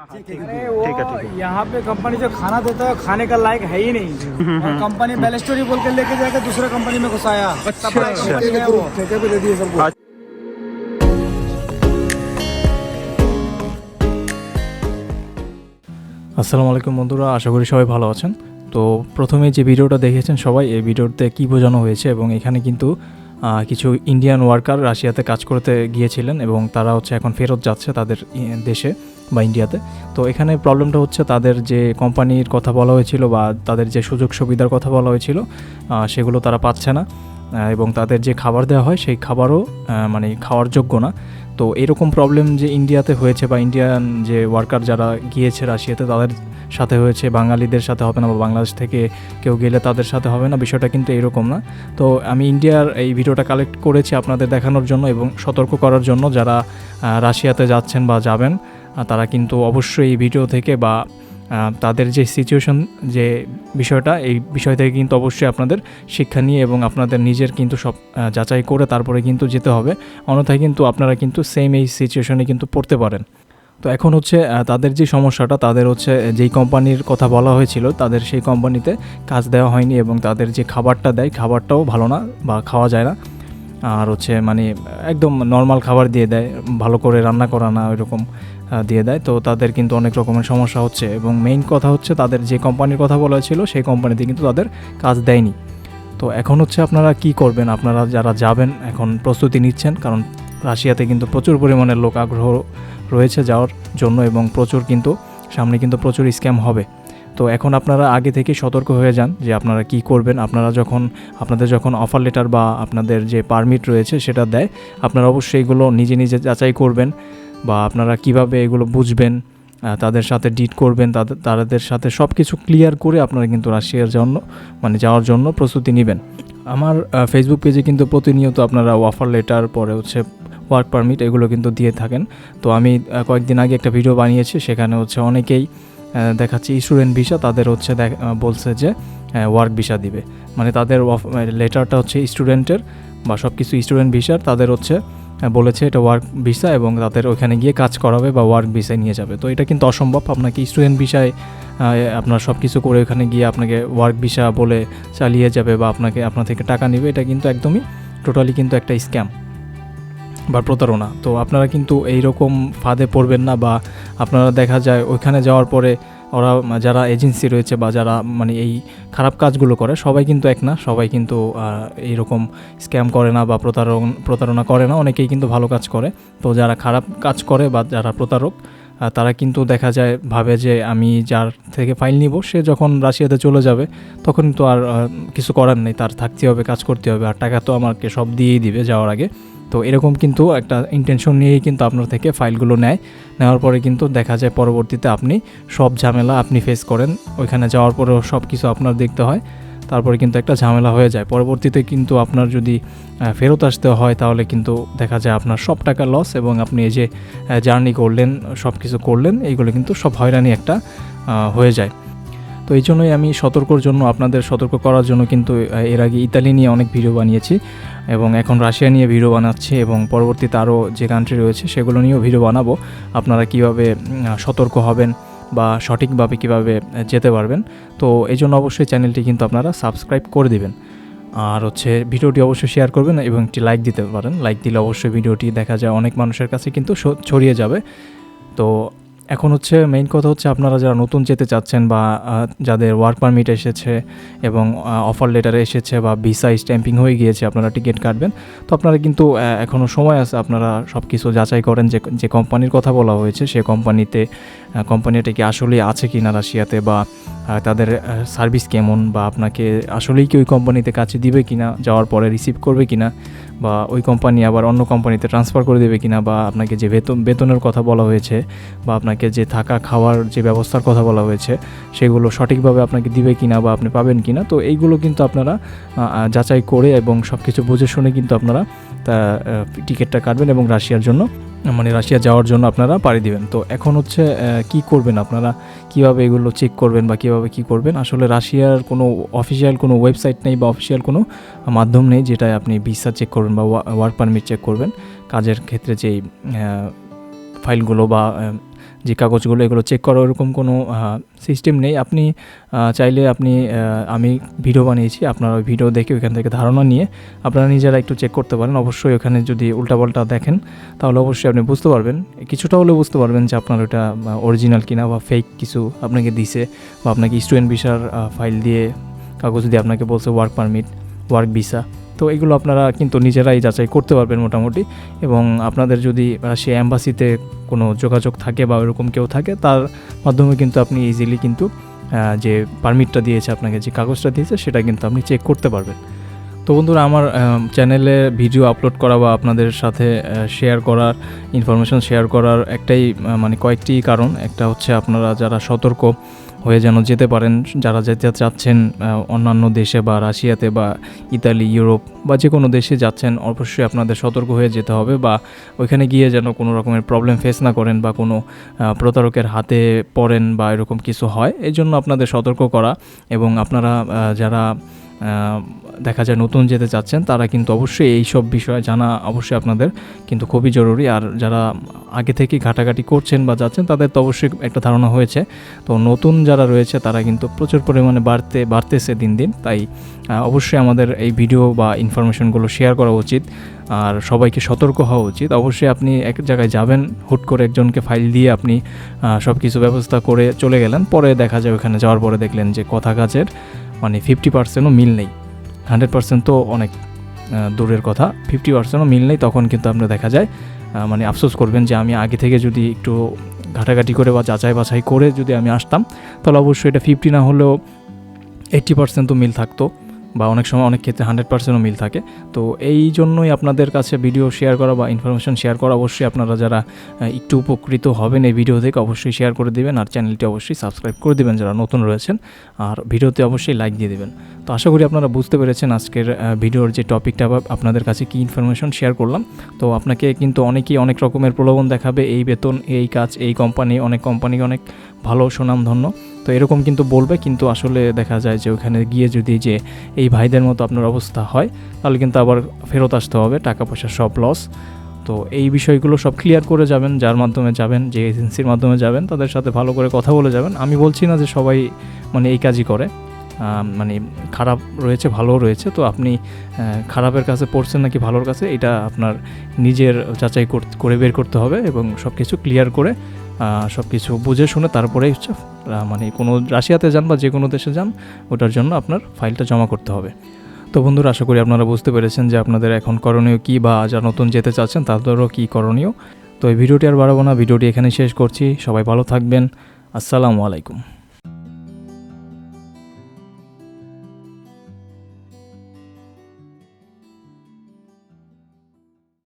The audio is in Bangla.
यहाँ पे कंपनी जो खाना देता है खाने का लायक है ही नहीं और कंपनी बेल स्टोरी बोल के लेके जाकर दूसरा कंपनी में घुसाया तब अच्छा। कंपनी गया वो ठेके पे दे दिए सबको আসসালামু আলাইকুম বন্ধুরা আশা করি সবাই ভালো আছেন তো প্রথমে যে ভিডিওটা দেখেছেন সবাই এই ভিডিওতে কী বোঝানো হয়েছে এবং এখানে কিন্তু আহ, কিছু ইন্ডিয়ান ওয়ার্কার রাশিয়াতে কাজ করতে গিয়েছিলেন এবং তারা হচ্ছে এখন ফেরত যাচ্ছে তাদের দেশে বা ইন্ডিয়াতে তো এখানে প্রবলেমটা হচ্ছে তাদের যে কোম্পানির কথা বলা হয়েছিল বা তাদের যে সুযোগ সুবিধার কথা বলা হয়েছিল সেগুলো তারা পাচ্ছে না। এবং তাদের যে খাবার দেওয়া হয়, সেই খাবারও মানে খাওয়ার যোগ্য না। তো এরকম প্রবলেম যে ইন্ডিয়াতে হয়েছে বা ইন্ডিয়ান যে ওয়ার্কার যারা গিয়েছে রাশিয়াতে, তাদের সাথে হয়েছে, বাঙালিদের সাথে হবে না বা বাংলাদেশ থেকে কেউ গেলে তাদের সাথে হবে না, বিষয়টা কিন্তু এরকম না। তো আমি ইন্ডিয়ার এই ভিডিওটা কালেক্ট করেছি আপনাদের দেখানোর জন্য এবং সতর্ক করার জন্য যারা রাশিয়াতে যাচ্ছেন বা যাবেন তারা কিন্তু অবশ্যই এই ভিডিও থেকে বা তাদের যে সিচুয়েশন যে বিষয়টা, এই বিষয় থেকে কিন্তু অবশ্যই আপনাদের শিক্ষা নিয়ে এবং আপনাদের নিজের কিন্তু সব যাচাই করে তারপরে কিন্তু যেতে হবে। অন্যথায় কিন্তু আপনারা কিন্তু সেম এই সিচুয়েশনে কিন্তু পড়তে পারেন। তো এখন হচ্ছে তাদের যে সমস্যাটা, তাদের হচ্ছে, যেই কোম্পানির কথা বলা হয়েছিল, তাদের সেই কোম্পানিতে কাজ দেওয়া হয়নি এবং তাদের যে খাবারটা দেয়, খাবারটাও ভালো না বা খাওয়া যায় না। আর হচ্ছে মানে একদম নর্মাল খাবার দিয়ে দেয়, ভালো করে রান্না করা না ওইরকম দিয়ে দেয়। তো তাদের কিন্তু অনেক রকমের সমস্যা হচ্ছে এবং মেইন কথা হচ্ছে তাদের যে কোম্পানির কথা বলা ছিল সেই কোম্পানিতে কিন্তু তাদের কাজ দেয়নি। তো এখন হচ্ছে আপনারা কি করবেন? আপনারা যারা যাবেন এখন প্রস্তুতি নিচ্ছেন, কারণ রাশিয়াতে কিন্তু প্রচুর পরিমাণের লোক আগ্রহ রয়েছে যাওয়ার জন্য এবং প্রচুর কিন্তু, সামনে কিন্তু প্রচুর স্ক্যাম হবে। তো এখন আপনারা আগে থেকে সতর্ক হয়ে যান যে আপনারা কি করবেন। আপনারা যখন, আপনাদের যখন অফার লেটার বা আপনাদের যে পারমিট রয়েছে সেটা দেয়, আপনারা অবশ্যই এগুলো নিজে নিজে যাচাই করবেন বা আপনারা কীভাবে এগুলো বুঝবেন তাদের সাথে ডিট করবেন তাদের তাদের সাথে সব কিছু ক্লিয়ার করে আপনারা কিন্তু রাশিয়ার জন্য মানে যাওয়ার জন্য প্রস্তুতি নেবেন। আমার ফেসবুক পেজে কিন্তু প্রতিনিয়ত আপনারা অফার লেটার পরে হচ্ছে ওয়ার্ক পারমিট এগুলো কিন্তু দিয়ে থাকেন। তো আমি কয়েকদিন আগে একটা ভিডিও বানিয়েছি, সেখানে হচ্ছে অনেকেই দেখাচ্ছে। স্টুডেন্ট ভিসা, তাদের হচ্ছে বলছে যে ওয়ার্ক ভিসা দিবে। মানে তাদের লেটারটা হচ্ছে স্টুডেন্টের বা সব কিছু স্টুডেন্ট ভিসার তাদের হচ্ছে বলেছে এটা ওয়ার্ক ভিসা এবং তাদের ওখানে গিয়ে কাজ করাবে বা ওয়ার্ক ভিসায় নিয়ে যাবে। তো এটা কিন্তু অসম্ভব। আপনাকে স্টুডেন্ট ভিসায় আপনার সব কিছু করে ওখানে গিয়ে আপনাকে ওয়ার্ক ভিসা বলে চালিয়ে যাবে বা আপনাকে, আপনার থেকে টাকা নেবে। এটা কিন্তু একদমই টোটালি কিন্তু একটা স্ক্যাম বা প্রতারণা। তো আপনারা কিন্তু এই রকম ফাঁদে পড়বেন না বা আপনারা দেখা যায় ওইখানে যাওয়ার পরে ওরা যারা এজেন্সি রয়েছে বা যারা মানে এই খারাপ কাজগুলো করে, সবাই কিন্তু এক না। সবাই কিন্তু এইরকম স্ক্যাম করে না বা প্রতারণ, প্রতারণা করে না। অনেকেই কিন্তু ভালো কাজ করে। তো যারা খারাপ কাজ করে বা যারা প্রতারক তারা কিন্তু দেখা যায় ভাবে যে আমি যার থেকে ফাইল নিব, সে যখন রাশিয়াতে চলে যাবে, তখন তো আর কিছু করার নেই। তার থাকতে হবে, কাজ করতে হবে। আর টাকা তো আমাকে সব দিয়েই দিবে যাওয়ার আগে। তো এরকম কিন্তু একটা ইন্টেনশন নিয়েই কিন্তু আপনার থেকে ফাইলগুলো নেয়। নেওয়ার পরে কিন্তু দেখা যায় পরবর্তীতে আপনি সব ঝামেলা আপনি ফেস করেন। ওইখানে যাওয়ার পরেও সব কিছু আপনার দেখতে হয়। তারপরে কিন্তু একটা ঝামেলা হয়ে যায়। পরবর্তীতে কিন্তু আপনার যদি ফেরত আসতে হয় তাহলে কিন্তু দেখা যায় আপনার সব টাকা লস এবং আপনি এই যে জার্নি করলেন সব কিছু করলেন, এইগুলো কিন্তু সব হয়রানি একটা হয়ে যায়। তো এই জন্যই আমি সতর্কর জন্য, আপনাদের সতর্ক করার জন্য কিন্তু এর আগে ইতালি নিয়ে অনেক ভিডিও বানিয়েছি এবং এখন রাশিয়া নিয়ে ভিডিও বানাচ্ছি এবং পরবর্তীতে আরও যে কান্ট্রি রয়েছে সেগুলো নিয়েও ভিডিও বানাবো। আপনারা কীভাবে সতর্ক হবেন বা সঠিকভাবে কীভাবে যেতে পারবেন, তো এই জন্য অবশ্যই চ্যানেলটি কিন্তু আপনারা সাবস্ক্রাইব করে দিবেন। আর হচ্ছে ভিডিওটি অবশ্যই শেয়ার করবেন এবং একটি লাইক দিতে পারেন। লাইক দিলে অবশ্যই ভিডিওটি দেখা যায় অনেক মানুষের কাছে কিন্তু ছড়িয়ে যাবে। তো এখন হচ্ছে মেইন কথা হচ্ছে আপনারা যারা নতুন যেতে চাচ্ছেন বা যাদের ওয়ার্ক পারমিট এসেছে এবং অফার লেটার এসেছে বা ভিসা স্ট্যাম্পিং হয়ে গিয়েছে, আপনারা টিকিট কাটবেন। তো আপনারা কিন্তু এখনও সময় আছে, আপনারা সব কিছু যাচাই করেন যে যে কোম্পানির কথা বলা হয়েছে, সে কোম্পানিতে কোম্পানিটা কি আসলেই আছে কি না রাশিয়াতে বা তাদের সার্ভিস কেমন বা আপনাকে আসলেই কি ওই কোম্পানিতে কাছে দিবে কি না যাওয়ার পরে রিসিভ করবে কি না বা ওই কোম্পানি আবার অন্য কোম্পানিতে ট্রান্সফার করে দেবে কি না বা আপনাকে যে বেতন, বেতনের কথা বলা হয়েছে বা আপনাকে যে থাকা খাওয়ার যে ব্যবস্থার কথা বলা হয়েছে সেগুলো সঠিকভাবে আপনাকে দিবে কি না বা আপনি পাবেন কি না তো এইগুলো কিন্তু আপনারা যাচাই করে এবং সব কিছু বুঝে শুনে কিন্তু আপনারা টিকিটটা কাটবেন এবং রাশিয়ার জন্য মানে রাশিয়া যাওয়ার জন্য আপনারা পাড়ি দিবেন। তো এখন হচ্ছে কি করবেন আপনারা? কীভাবে এগুলো চেক করবেন বা কীভাবে কি করবেন? আসলে রাশিয়ার কোনো অফিসিয়াল কোনো ওয়েবসাইট নেই বা অফিসিয়াল কোনো মাধ্যম নেই যেটায় আপনি ভিসা চেক করবেন বা ওয়ার্ক পারমিট চেক করবেন। কাজের ক্ষেত্রে যেই ফাইলগুলো বা যে কাগজগুলো, এগুলো চেক করার ওরকম কোনো সিস্টেম নেই। আপনি চাইলে আপনি আমি ভিডিও বানিয়েছি, আপনারা ভিডিও দেখে ওইখান থেকে ধারণা নিয়ে আপনারা নিজেরা একটু চেক করতে পারেন। অবশ্যই ওখানে যদি উল্টাপাল্টা দেখেন, তাহলে অবশ্যই আপনি বুঝতে পারবেন। কিছুটা হলেও বুঝতে পারবেন যে আপনার ওটা অরিজিনাল কিনা বা ফেক কিছু আপনাকে দিছে বা আপনাকে স্টুডেন্ট ভিসার ফাইল দিয়ে কাগজ দিয়ে আপনাকে বলছে ওয়ার্ক পারমিট ওয়ার্ক ভিসা তো এগুলো আপনারা কিন্তু নিজেরাই যাচাই করতে পারবেন মোটামুটি। এবং আপনাদের যদি সে অ্যাম্বাসিতে কোনো যোগাযোগ থাকে বা ওরকম কেউ থাকে, তার মাধ্যমে কিন্তু আপনি ইজিলি কিন্তু যে পারমিটটা দিয়েছে আপনাকে, যে কাগজটা দিয়েছে, সেটা কিন্তু আপনি চেক করতে পারবেন। তো বন্ধুরা, আমার চ্যানেলে ভিডিও আপলোড করা বা আপনাদের সাথে শেয়ার করার ইনফরমেশন শেয়ার করার একটাই মানে কয়েকটি কারণ। একটা হচ্ছে আপনারা যারা সতর্ক হয়ে যেন যেতে পারেন, যারা যেতে চাচ্ছেন অন্যান্য দেশে বা রাশিয়াতে বা ইতালি, ইউরোপ বা যে কোনো দেশে যাচ্ছেন, অবশ্যই আপনাদের সতর্ক হয়ে যেতে হবে বা ওইখানে গিয়ে যেন কোনো রকমের প্রবলেম ফেস না করেন বা কোনো প্রতারকের হাতে পড়েন বা এরকম কিছু হয় এই জন্য আপনাদের সতর্ক করা এবং আপনারা যারা দেখা যায় নতুন যেতে চাচ্ছেন, তারা কিন্তু অবশ্যই এই সব বিষয়ে জানা অবশ্যই আপনাদের কিন্তু খুবই জরুরি। আর যারা আগে থেকে ঘাটাঘাটি করছেন বা যাচ্ছেন, তাদের তো অবশ্যই একটা ধারণা হয়েছে। তো নতুন যারা রয়েছে, তারা কিন্তু প্রচুর পরিমাণে বাড়তে, বাড়তেছে দিন দিন। তাই অবশ্যই আমাদের এই ভিডিও বা ইনফরমেশনগুলো শেয়ার করা উচিত। আর সবাইকে সতর্ক হওয়া উচিত। অবশ্যই আপনি এক জায়গায় যাবেন, হুট করে একজনকে ফাইল দিয়ে আপনি সব কিছু ব্যবস্থা করে চলে গেলেন। পরে দেখা যায় ওখানে যাওয়ার পরে দেখলেন যে কথা কাজের মানে ফিফটি পার্সেন্টও মিল নেই। হান্ড্রেড পার্সেন্ট তো অনেক দূরের কথা। ফিফটি পার্সেন্টও মিল নেই, তখন কিন্তু আপনার দেখা যায় মানে আফসোস করবেন যে আমি আগে থেকে যদি একটু ঘাটাঘাটি করে বা যাচাই বাছাই করে যদি আমি আসতাম, তাহলে অবশ্যই এটা ফিফটি না হলেও এইটটি পার্সেন্ট তো মিল থাকতো। বা অনেক সময় অনেক ক্ষেত্রে হান্ড্রেড পার্সেন্টও মিল থাকে। তো এই জন্যই আপনাদের কাছে ভিডিও শেয়ার করা বা ইনফরমেশন শেয়ার করা অবশ্যই আপনারা যারা একটু উপকৃত হবেন এই ভিডিও থেকে অবশ্যই শেয়ার করে দেবেন আর চ্যানেলটি অবশ্যই সাবস্ক্রাইব করে দিবেন যারা নতুন রয়েছেন আর ভিডিওতে অবশ্যই লাইক দিয়ে দেবেন। তো আশা করি আপনারা বুঝতে পেরেছেন আজকের ভিডিওর যে টপিকটা বা আপনাদের কাছে কী ইনফরমেশন শেয়ার করলাম। তো আপনাকে কিন্তু অনেকেই অনেক রকমের প্রলোভন দেখাবে, এই বেতন, এই কাজ, এই কোম্পানি, অনেক কোম্পানি অনেক ভালো সুনামধন্য। তো এরকম কিন্তু বলবে, কিন্তু আসলে দেখা যায় যে ওখানে গিয়ে যদি যে এই ভাইদের মতো আপনার অবস্থা হয়, তাহলে কিন্তু আবার ফেরত আসতে হবে টাকা পয়সা সব লস তো এই বিষয়গুলো সব ক্লিয়ার করে যাবেন, যার মাধ্যমে যাবেন, যে এজেন্সির মাধ্যমে যাবেন, তাদের সাথে ভালো করে কথা বলে যাবেন। আমি বলছি না যে সবাই মানে এই কাজই করে মানে খারাপ রয়েছে ভালো রয়েছে, তো আপনি খারাপের কাছে পড়ছেন নাকি ভালোর কাছে, এটা আপনার নিজের যাচাই কর- বের করতে হবে এবং সব কিছু ক্লিয়ার করে সব কিছু বুঝে শুনে তারপরে মানে কোনো রাশিয়াতে যান বা যে কোনো দেশে যান, ওটার জন্য আপনার ফাইলটা জমা করতে হবে। তো বন্ধুরা, আশা করি আপনারা বুঝতে পেরেছেন যে আপনাদের এখন করণীয় কী বা যা নতুন যেতে চাচ্ছেন তাদেরও কী করণীয়। তো এই ভিডিওটি আর বাড়াবো না, ভিডিওটি এখানে শেষ করছি। সবাই ভালো থাকবেন। আসসালামু আলাইকুম।